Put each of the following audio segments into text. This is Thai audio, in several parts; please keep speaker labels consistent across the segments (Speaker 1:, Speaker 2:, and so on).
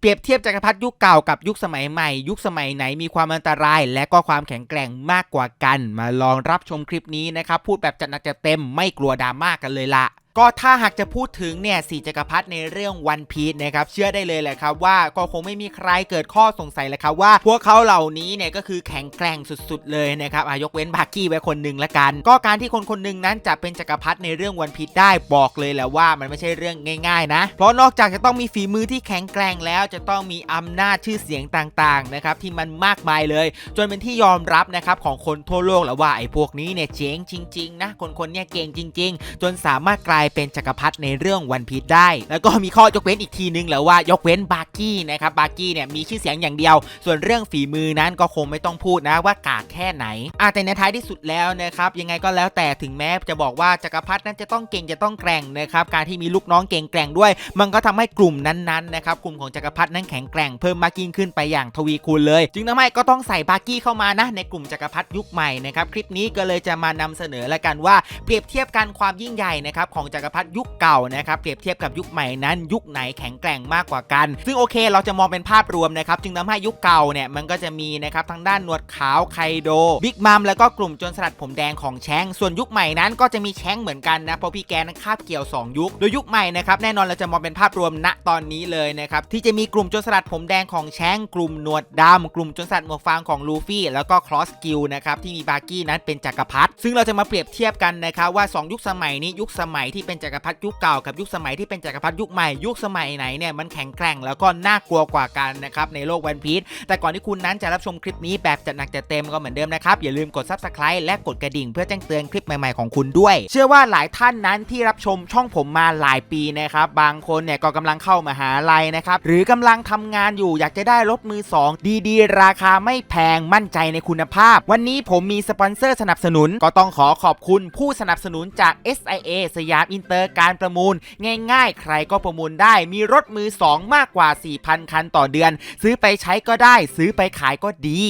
Speaker 1: เปรียบเทียบจักรพรรดิยุคเก่ากับยุคสมัยใหม่ ยุคสมัยไหนมีความอันตราย และก็ความแข็งแกร่งมากกว่ากัน มาลองรับชมคลิปนี้นะครับ พูดแบบจัดหนักจัดเต็มไม่กลัวดราม่ากันเลยละก็ถ้าหากจะพูดถึงเนี่ยสีจักรพรรดิในเรื่องวันพีชนะครับเชื่อได้เลยแหละครับว่าก็คงไม่มีใครเกิดข้อสงสัยเลยครับว่า พวกเขาเหล่านี้เนี่ยก็คือแข็งแกร่งสุดๆเลยนะครับอายกเว้นบาร์กี้ไว้คนหนึ่งละกัน ก็การที่คนคนหนึ่งนั้นจะเป็นจักรพรรดิในเรื่องวันพีชได้บอกเลยแหละว่ามันไม่ใช่เรื่องง่ายๆนะเพราะนอกจากจะต้องมีฝีมือที่แข็งแกร่งแล้วจะต้องมีอำนาจชื่อเสียงต่างๆนะครับที่มันมากมายเลย จนเป็นที่ยอมรับนะครับของคนทั่วโลกแล้วว่าไอ้พวกนี้เนี่ยเจ๋งจริง ๆ นะคนคนๆเนี่ยเก่งจริง ๆ จนสามารถกลายเป็นจักรพรรดิในเรื่องวันพีชได้ แล้วก็มีข้อยกเว้นอีกทีนึงและว่ายกเว้นบาร์กี้นะครับบาร์กี้เนี่ยมีชื่อเสียงอย่างเดียว ส่วนเรื่องฝีมือนั้นก็คงไม่ต้องพูดนะว่ากากแค่ไหนอะแต่ในท้ายที่สุดแล้วนะครับยังไงก็แล้วแต่ถึงแม้จะบอกว่าจักรพรรดินั้นจะต้องเก่งจะต้องแกร่งนะครับการที่มีลูกน้องเก่งแกร่งด้วย มันก็ทำให้กลุ่มนั้นๆนะครับกลุ่มของจักรพรรดินั้นแข็งแกร่งเพิ่มมากยิ่งขึ้นไปอย่างทวีคูณเลย จึงทำให้ก็ต้องใส่บาร์กี้เข้ามานะในกลุ่มจักรพรรดิยุคใหม่นะครับคลิปนี้ก็เลยจะมานำเสนอละกันว่าเปรียบเทียบกันความยิ่งใหญ่นะครับของจักรพรรดิยุคเก่านะครับเปรียบเทียบกับยุคใหม่นั้น ยุคไหนแข็งแกร่งมากกว่ากัน ซึ่งโอเคเราจะมองเป็นภาพรวมนะครับจึงทำให้ยุคเก่าเนี่ยมันก็จะมีนะครับทางด้านหนวดขาวไคโดบิ๊กมัมแล้วก็กลุ่มโจนสลัดผมแดงของแชงส่วนยุคใหม่นั้นก็จะมีแชงเหมือนกันนะเพราะพี่แกนั้นคาบเกี่ยว 2 ยุค โดยยุคใหม่นะครับแน่นอนเราจะมองเป็นภาพรวมณตอนนี้เลยนะครับที่จะมีกลุ่มโจนสลัดผมแดงของแชงกลุ่มหนวดดำกลุ่มโจนสลัดหมวกฟางของลูฟี่แล้วก็คลอสกิลนะครับที่มีบาร์กี้นั้นเป็นจักรพรรดิซึ่งเราจะมาเปรียบเทียบกันนะครับว่า 2 ยุคสมัยนี้ยุคสมัยที่เป็นจักรพรรดิยุคเก่ากับยุคสมัยที่เป็นจักรพรรดิยุคใหม่ยุคสมัยไหนเนี่ยมันแข็งแกร่งแล้วก็น่ากลัวกว่ากันนะครับในโลกวันพีชแต่ก่อนที่คุณนั้นจะรับชมคลิปนี้แบบจัดหนักจัดเต็มก็เหมือนเดิมนะครับอย่าลืมกด subscribe และกดกระดิ่งเพื่อแจ้งเตือนคลิปใหม่ๆของคุณด้วย เชื่อว่าหลายท่านนั้นที่รับชมช่องผมมาหลายปีนะครับบางคนเนี่ยก็กำลังเข้ามาหาลัยนะครับหรือกำลังทำงานอยู่อยากจะได้รถมือ 2 ดีๆ ราคาไม่แพงมั่นใจในคุณภาพ วันนี้ผมมีสปอนเซอร์สนับสนุนก็ต้องขอขอบคุณผู้สนับสนุนจาก SIA สยามอินเตอร์การประมูล ง่ายๆ ใครก็ประมูลได้ มีรถมือ 2 มากกว่า 4,000 คันต่อเดือน ซื้อไปใช้ก็ได้ ซื้อไปขายก็ดี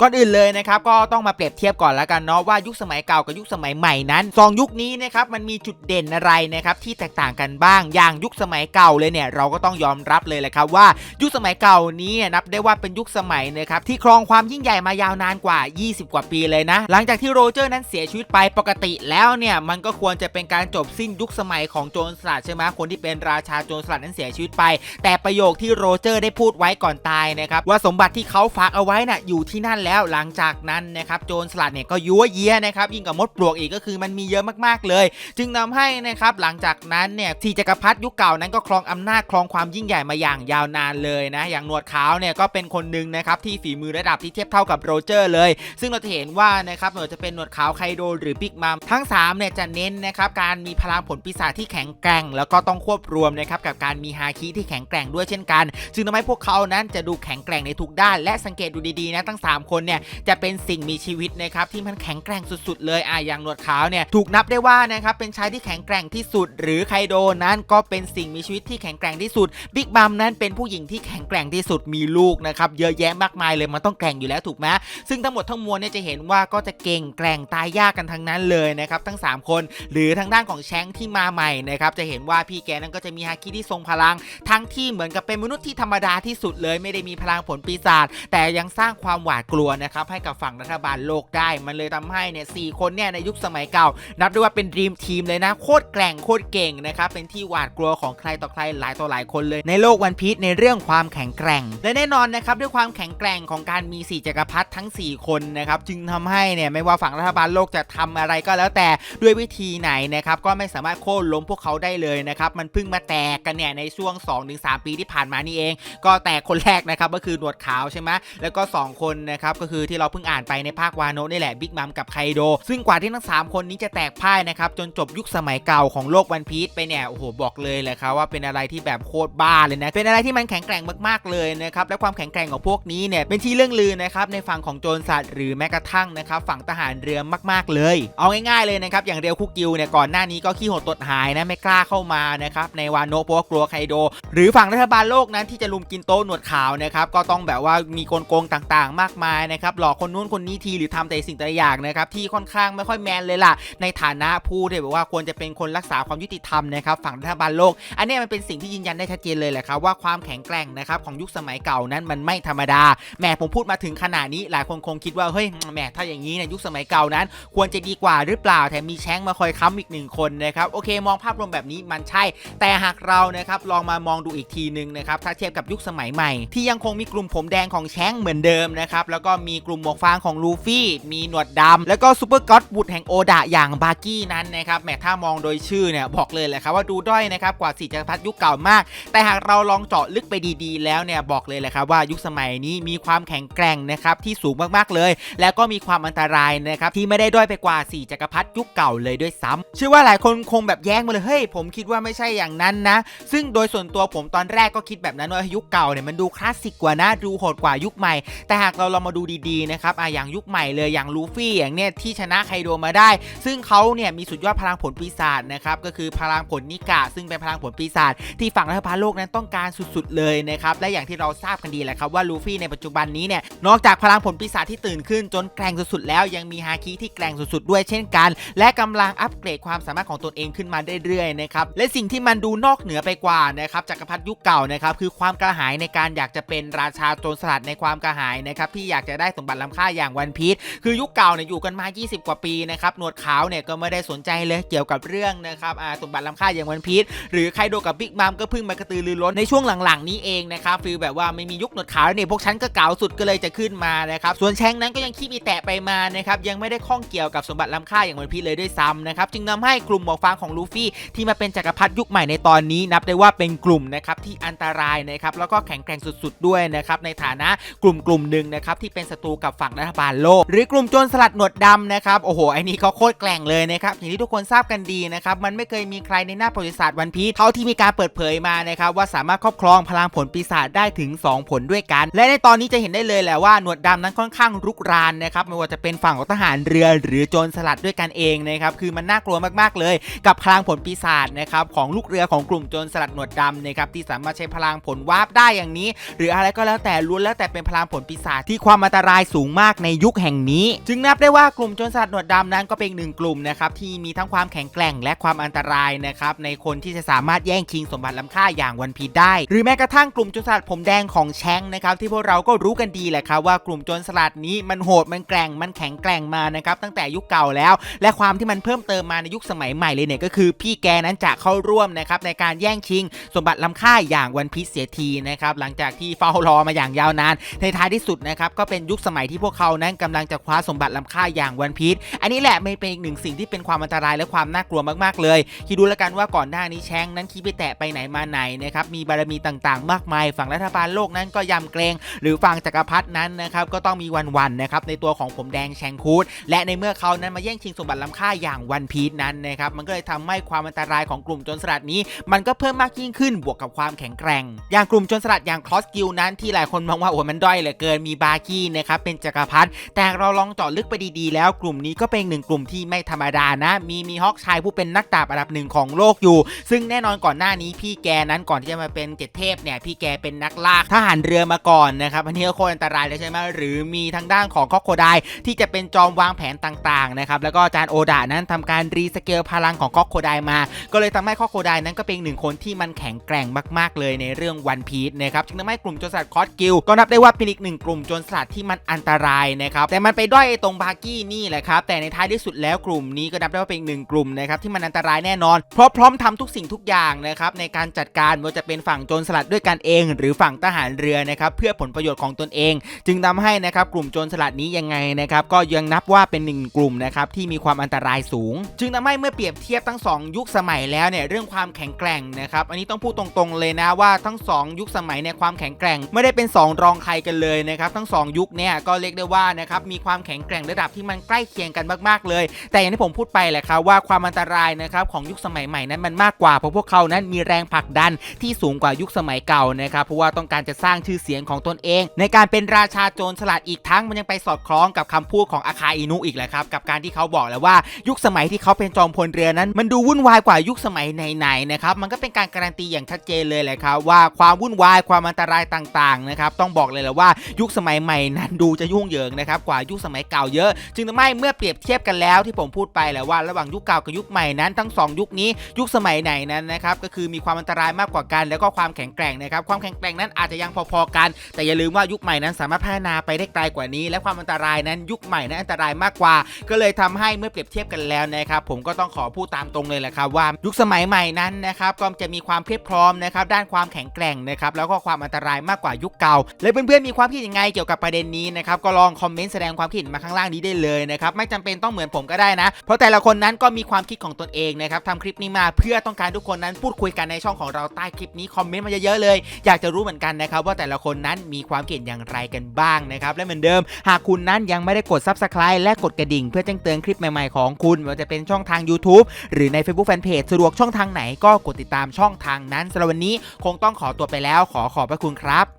Speaker 1: ก่อนอื่นเลยนะครับก็ต้องมาเปรียบเทียบก่อนแล้วกันเนาะว่ายุคสมัยเก่ากับยุคสมัยใหม่นั้นสองยุคนี้นะครับมันมีจุดเด่นอะไรนะครับที่แตกต่างกันบ้างอย่างยุคสมัยเก่าเลยเนี่ยเราก็ต้องยอมรับเลยแหละครับว่ายุคสมัยเก่านี้นับได้ว่าเป็นยุคสมัยนะครับที่ครองความยิ่งใหญ่มายาวนานกว่า 20 กว่าปีเลยนะ หลังจากที่โรเจอร์นั้นเสียชีวิตไปปกติแล้วเนี่ยมันก็ควรจะเป็นการจบสิ้นยุคสมัยของโจรสลัดใช่ไหมคนที่เป็นราชาโจรสลัดนั้นเสียชีวิตไป แต่ประโยคที่โรเจอร์ได้พูดไว้ก่อนตายนะครับว่าสมบัติที่เขาฝากเอาไว้น่ะอยู่ที่นั่นแล้วหลังจากนั้นนะครับโจรสลัดเนี่ยก็ยั่วเยี้ยนะครับยิ่งกับมดปลวกอีกก็คือมันมีเยอะมากๆเลย จึงทำให้นะครับหลังจากนั้นเนี่ยที่จักรพรรดิยุคเก่านั้นก็ครองอำนาจครองความยิ่งใหญ่มาอย่างยาวนานเลยนะอย่างหนวดขาวเนี่ยก็เป็นคนหนึ่งนะครับที่ฝีมือระดับที่เทียบเท่ากับโรเจอร์เลย ซึ่งเราจะเห็นว่านะครับไม่ว่าจะเป็นหนวดขาวไคโดหรือบิ๊กมัมทั้ง3เนี่ยจะเน้นนะครับการมีพลังผลปีศาจที่แข็งแกร่ง แล้วก็ต้องควบรวมนะครับกับการมีฮาคิที่แข็งแกร่งด้วยเช่นกัน จึงทำให้พวกเขานั้นจะดูแข็งแกร่งในทุกด้าน และสังเกตดูดีๆนะทั้ง 3 คนเนี่ยจะเป็นสิ่งมีชีวิตนะครับที่มันแข็งแกร่งสุด ๆ เลยอะอย่างหนวดขาวเนี่ยถูกนับได้ว่านะครับเป็นชายที่แข็งแกร่งที่สุด หรือไคโดนั้นก็เป็นสิ่งมีชีวิตที่แข็งแกร่งที่สุดบิ๊กบัมนั้นเป็นผู้หญิงที่แข็งแกร่งที่สุดมีลูกนะครับเยอะแยะมากมายเลยมันต้องแกร่งอยู่แล้วถูกไหมซึ่งทั้งหมดทั้งมวลเนี่ยจะเห็นว่าก็จะเก่งแกร่งตายยากกันทั้งนั้นเลยนะครับทั้ง 3 คน หรือทางด้านของแชงที่มาใหม่นะครับจะเห็นว่าพี่แกนั้นก็จะมีฮาคิที่ทรงพลัง ทั้งที่เหมือนกับเป็นมนุษย์ที่ธรรมดาที่สุดเลย ไม่ได้มีพลังผลปีศาจแต่ยังสร้างความหวาดกลัวนะครับให้กับฝั่งรัฐบาลโลกได้มันเลยทำให้เนี่ยสคนเนี่ยในยุคสมัยเก่า นับได้ว่าเป็นดีมทีมเลยนะ โคตรแกร่งโคตรเก่งนะครับเป็นที่หวาดกลัวของใครต่อใครหลายต่อหลายคนเลยในโลกวันพีชในเรื่องความแข็งแกร่ง และแน่นอนนะครับด้วยความแข็งแกร่งของการมีสี่จักรพรรดิทั้ง 4 คนนะครับจึงทำให้เนี่ยไม่ว่าฝั่งรัฐบาลโลกจะทำอะไรก็แล้วแต่ด้วยวิธีไหนนะครับก็ไม่สามารถโค่นล้มพวกเขาได้เลยนะครับมันเพิ่งมาแตกกันเนี่ยในช่วง 2-3 ปีที่ผ่านมานี่เอง ก็แตกคนแรกนะครับก็คือหนวดขาวใช่ไหมแล้วก็ 2 คนนะครับก็คือที่เราเพิ่งอ่านไปในภาควาโนะนี่แหละบิ๊กมัมกับไคโด ซึ่งกว่าที่ทั้ง 3 คนนี้จะแตกพ่ายนะครับ จนจบยุคสมัยเก่าของโลกวันพีชไปเนี่ย โอ้โห บอกเลยแหละครับว่าเป็นอะไรที่แบบโคตรบ้าเลยนะ เป็นอะไรที่มันแข็งแกร่งมากๆเลยนะครับ และความแข็งแกร่งของพวกนี้เนี่ยเป็นที่เรื่องลือนะครับในฝั่งของโจรสัตว์หรือแม้กระทั่งนะครับฝั่งทหารเรือมากๆเลย เอาง่ายๆเลยนะครับอย่างเรียวคุกกิวเนี่ยก่อนหน้านี้ก็ขี้หดตดหายนะไม่กล้าเข้ามานะครับในวานโนะเพราะว่ากลัวไคโด หรือฝั่งรัฐบาลโลกนั้นที่จะลุมกินโต๊ะหนวดขาวนะครับก็ต้องแบบว่ามีกลโกงต่างๆ มากมายนะครับหลอกคนนู้นคนนี้ทีหรือทำแต่สิ่งแต่อย่างนะครับที่ค่อนข้างไม่ค่อยแมนเลยล่ะ ในฐานะผู้ที่แบบว่าควรจะเป็นคนรักษาความยุติธรรมนะครับฝั่งรัฐบาลโลก อันนี้มันเป็นสิ่งที่ยืนยันได้ชัดเจนเลยแหละครับว่าความแข็งแกร่งนะครับของยุคสมัยเก่านั้นมันไม่ธรรมดาแหมผมพูดมาถึงขนาดนี้หลายคนคงคิดว่าเฮ้ยแหมถ้าอย่างนี้เนี่ยยุคสมัยเก่านั้น ควรจะดีกว่าหรือเปล่าแถมมีแช้งมาคอยค้ำอีกหนึ่งคนนะครับโอเค มองภาพรวมแบบนี้มันใช่ แต่หากเรานะครับลองมามองดูอีกทีหนึ่งนะครับถ้าเทียบกับยุคสมัยใหม่ ที่ยังคงมีกลุ่มผมแดงของแช้งเหมือนเดิมนะครับแล้วก็มีกลุ่มหมวกฟางของลูฟี่ มีหนวดดำแล้วก็ซูเปอร์ก็อตบุตรแห่งโอดะอย่างบาร์กี้นั้นนะครับแหมถ้ามองโดยชื่อเนี่ยบอกเลยแหละครับว่าดูด้อยนะครับกว่าสี่จักรพรรดิยุคเก่ามาก แต่หากเราลองเจาะลึกไปดีๆ แล้วเนี่ยบอกเลยแหละครับว่ายุคสมัยนี้มีความแข็งแกร่งนะครับที่สูงมากๆเลย แล้วก็มีความอันตรายนะครับที่ไม่ได้ด้อยไปกว่า4จักรพรรดิยุคเก่าเลยด้วยซ้ำเชื่อว่าหลายคนคงแบบแย้งมาเลยเฮ้ยผมคิดว่าไม่ใช่อย่างนั้นนะ ซึ่งโดยส่วนตัวผมตอนแรกก็คิดแบบนั้นว่ายุคเก่าเนี่ยมันดูคลาสสิกกว่านะดูโหดกว่ายุคใหม่ แต่หากเราลองมาดูดีๆนะครับอะอย่างยุคใหม่เลยอย่างลูฟี่อย่างเนี้ยที่ชนะไคโดมาได้ ซึ่งเขาเนี่ยมีสุดยอดพลังผลปีศาจนะครับก็คือพลังผลนิกะ ซึ่งเป็นพลังผลปีศาจที่ฝั่งรัฐบาลโลกนั้นต้องการสุดๆเลยนะครับและอย่างที่เราทราบกันดีแหละครับว่าลูฟี่ในปัจจุบันนี้เนี่ยนอกจากพลังผลปีศาจที่ตื่นขึ้นจนแกร่งสุดๆแล้วยังมีฮาคิที่แกร่งสุดๆด้วยเช่นกัน และกำลังอัปเกรดความสามารถของตนเองขึ้นมาเรื่อยๆนะครับและสิ่งที่มันดูนอกเหนือไปกว่านะครับจักรพรรดิยุคเก่านะครับคือความกระหายในการอยากจะเป็นราชาโจรสลัดในความกระหายนะครับที่อยากจะได้สมบัติล้ำค่าอย่างวันพีชคือยุคเก่าเนี่ยอยู่กันมา 20 กว่าปีนะครับหนวดขาวเนี่ยก็ไม่ได้สนใจเลยเกี่ยวกับเรื่องนะครับสมบัติล้ำค่าอย่างวันพีชหรือไครโดกับบิ๊กมัมก็เพิ่งมากระตือรือร้นในช่วงหลังๆนี้เองนะครับฟีลแบบว่าไม่มียุคหนวดขาวเนี่ยพวกฉันก็เก่าสุดก็เลยจะขึ้นมานะครับส่วนแชงนั้นก็ยังขี้มีแตะไปมานะครับยังไม่ได้ข้องเกี่ยวกับสมบัติล้ำค่าอย่างวันพีชเลยด้วยซ้ำนะครับจึงนำให้กลุ่มหมวกฟางของลูฟี่ที่มาเป็นจักรพรรดิยุคใหม่ในตอนนี้นับได้ว่าเป็นกลุ่มนะครับที่อันตรายนะครับแล้วก็แข็งแกร่งสุด ๆ ด้วยนะครับในฐานะกลุ่มกลุ่มหนึ่งนะครับที่เป็นศัตรูกับฝั่งรัฐบาลโลก หรือกลุ่มโจรสลัดหนวดดำนะครับโอ้โหไอ้นี่เขาโคตรแกร่งเลยนะครับอย่างที่ทุกคนทราบกันดีนะครับมันไม่เคยมีใครในหน้าประวัติศาสตร์วันพีชเท่าที่มีการเปิดเผยมานะครับว่าสามารถครอบครองพลังผลปีศาจได้ถึง 2 ผลด้วยกัน และในตอนนี้จะเห็นได้เลยแหละว่าหนวดดำนั้นค่อนข้างรุกรานนะครับไม่ว่าจะเป็นฝั่งของทหารเรือ หรือโจรสลัดด้วยกันเองนะครับคือมันน่ากลัวมากๆเลย กับพลังผลปีศาจนะครับของลูกเรือของกลุ่มโจรสลัดหนวดดำนะครับที่สามารถใช้พลังผลวาร์ปได้อย่างนี้ หรืออะไรก็แล้วแต่ล้วนแล้วแต่เป็นพลังผลปีศาจที่ความอันตรายสูงมากในยุคแห่งนี้ จึงนับได้ว่ากลุ่มโจรสลัดหนวดดำนั้นก็เป็นหนึ่งกลุ่มนะครับที่มีทั้งความแข็งแกร่งและความอันตรายนะครับในคนที่จะสามารถแย่งชิงสมบัติล้ำค่าอย่างวันพีได้ หรือแม้กระทั่งกลุ่มโจรสลัดผมแดงของแชงนะครับที่พวกเราก็รู้กันดีแหละครับว่ากลุ่มโจรสลัดนี้มันโหดมันแกร่งมันแข็งแกร่งมานะครับตั้งแต่ยุคเก่าแล้ว และความที่มันเพิ่มเติมมาในยุคสมัยใหม่เลยเนี่ยก็คือ พี่แกนั้นจะเข้าร่วมนะครับในการแย่งชิง สมบัติล้ำค่าอย่างวันพีเสียทีนะครับหลังจากที่เฝ้ารอมาอย่างยาวนานในท้ายที่สุดนะครับก็เป็นยุคสมัยที่พวกเขานั้นกำลังจะคว้าสมบัติล้ำค่าอย่างวันพีชอันนี้แหละไม่เป็นอีกหนึ่งสิ่งที่เป็นความอันตรายและความน่ากลัวมากๆ เลยคิดดูแล้วกันว่าก่อนหน้านี้แชงนั้นคิดไปแตะไปไหนมาไหนนะครับมีบารมีต่างๆ มากมาย ฝั่งรัฐบาลโลกนั้นก็ยำเกรง หรือฝั่งจักรพรรดินั้นนะครับก็ต้องมีวันๆนะครับในตัวของผมแดงแชงคูดและในเมื่อเขานั้นมาแย่งชิงสมบัติล้ำค่าอย่างวันพีชนั้นนะครับมันก็เลยทำให้ความอันตรายของกลุ่มโจรสลัดนี้ มันก็เพิ่มมากยิ่งขึ้นบวกกับความแข็งแกร่ง อย่างกลุ่มโจรสลัดอย่างคลอสกิลนั้นที่หลายคนมองว่าโอ้มันด้อยเหลือเกินมีบาร์กี้นะครับเป็นจักรพรรดิแต่เราลองเจาะลึกไปดีๆ แล้วกลุ่มนี้ก็เป็นหนึ่งกลุ่มที่ไม่ธรรมดานะ มีมีฮอกชายผู้เป็นนักดาบอันดับหนึ่งของโลกอยู่ ซึ่งแน่นอนก่อนหน้านี้พี่แกนั้นก่อนที่จะมาเป็นเจ็ดเทพเนี่ยพี่แกเป็นนักล่าทหารเรือมาก่อนนะครับอันนี้ก็โคตรอันตรายเลยใช่ไหมหรือมีทางด้านของคอกโคไดที่จะเป็นจอมวางแผนต่างๆนะครับแล้วก็จารย์โอดานั้นทำการรีสเกลพลังของคอกโคไดมา ก็เลยทำให้คอกโคไดนั้นก็เป็นหนึ่งคนที่มันแข็งแกร่งมากๆเลยในเรื่องวันพีชนะครับจึงทำให้กลุ่มโจรสลัดคอสกิลก็นับได้ว่าเป็นอีกหนึ่งกลุ่มโจรสลัดที่มันอันตรายนะครับแต่มันไปด้อยไอ้ตรงบาร์กี้นี่แหละครับแต่ในท้ายที่สุดแล้วกลุ่มนี้ก็นับได้ว่าเป็นหนึ่งกลุ่มนะครับที่มันอันตรายแน่นอน เพราะพร้อมทำทุกสิ่งทุกอย่างนะครับในการจัดการไม่ว่าจะเป็นฝั่งโจรสลัดด้วยกันเอง หรือฝั่งทหารเรือนะครับเพื่อผลประโยชน์ของตนเอง จึงทำให้นะครับกลุ่มโจรสลัดนี้ยังไงนะครับก็ยังนับว่าเป็นหนึ่งกลุ่มนะครับที่มีความอันตรายสูง จึงทำให้เมื่อเปรียบเทียบทั้งสองยุคสมัยแล้วเนี่ยเรื่องความแข็งแกร่งนะครับอันนี้ต้องพูดตรงๆเลยนะว่าทั้งสองยุคสมัยเนี่ยความแข็งแกร่ง ไม่ได้เป็นสองรองใครกันเลยนะครับทั้งสองยุคเนี่ยก็เรียกได้ว่านะครับมีความแข็งแกร่งระดับที่มันใกล้เคียงกันมากๆเลย แต่อย่างที่ผมพูดไปแหละครับว่าความอันตรายนะครับของยุคสมัยใหม่นั้นมันมากกว่าเพราะพวกเขานั้นมีแรงผลักดันที่สูงกว่ายุคสมัยเก่านะครับเพราะว่าต้องการจะสร้างชื่อเสียงของตนเอง ในการเป็นราชาโจรสลัดอีกทั้งมันยังไปสอดคล้องกับคำพูดของอาคาอินุอีกแหละครับกับการที่เขาบอกแล้วว่ายุคสมัยที่เขาเป็นจอมพลเรือนั้น มันดูวุ่นวายกว่ายุคสมัยไหนๆนะครับมันก็เป็นการการันตีอย่างชัดเจนเลยแหละครับว่าความวุ่นวายความอันตรายต่างๆนะครับต้องบอกเลยแหละว่ายุคสมัยใหม่นั้นดูจะยุ่งเหยิงนะครับกว่ายุคสมัยเก่าเยอะ จึงทำให้เมื่อเปรียบเทียบกันแล้วที่ผมพูดไปแหละว่าระหว่างยุคเก่ากับยุคใหม่นั้นทั้งสองยุคนี้ยุคสมัยไหนนั้นนะครับก็คือมีความอันตรายมากกว่ากัน แล้วก็ความแข็งแกร่งนะครับความแข็งแกร่งนั้นอาจจะยังพอๆกัน แต่อย่าลืมว่ายุคใหม่นั้นสามารถพัฒนาไปได้ไกลกว่านี้ และความอันตรายนั้นยุคใหม่นั้นอันตรายมากกว่า ก็เลยทำให้เมื่อเปรียบเทียบกันแล้วนะครับผมก็ต้องขอพูดตามตรงเลยแหละครับว่ายุคสมัยใหม่นั้นนะครับก็จะมีความเพียบพร้อมนะครับด้านความแข็งแกร่งนะครับแล้วก็ความอันตรายมากกว่ายุคเก่าและเพื่อนๆมีความคิดยังไงเกี่ยวกับประเด็นนี้นะครับก็ลองคอมเมนต์แสดงความคิดเห็นมาข้างล่างนี้ได้เลยนะครับไม่จำเป็นต้องเหมือนผมก็ได้นะ เพราะแต่ละคนนั้นก็มีความคิดของตนเองนะครับทำคลิปนี้มาเพื่อต้องการทุกคนนั้นพูดคุยกันในช่องของเราใต้คลิปนี้คอมเมนต์มาเยอะๆเลย อยากจะรู้เหมือนกันนะครับว่าแต่ละคนนั้นมีความคิดอย่างไรกันบ้างนะครับและเหมือนเดิม หากคุณนั้นยังไม่ได้กด Subscribe และกดกระดิ่ง เพื่อแจ้งเตือนคลิปใหม่ๆของคุณไม่ว่าจะเป็นช่องทาง YouTube หรือใน Facebook Fanpage สะดวกช่องทางไหนก็กดติดตามช่องทางนั้นสำหรับวันนี้คงต้องขอตัวไปแล้ว ขอขอบพระคุณครับ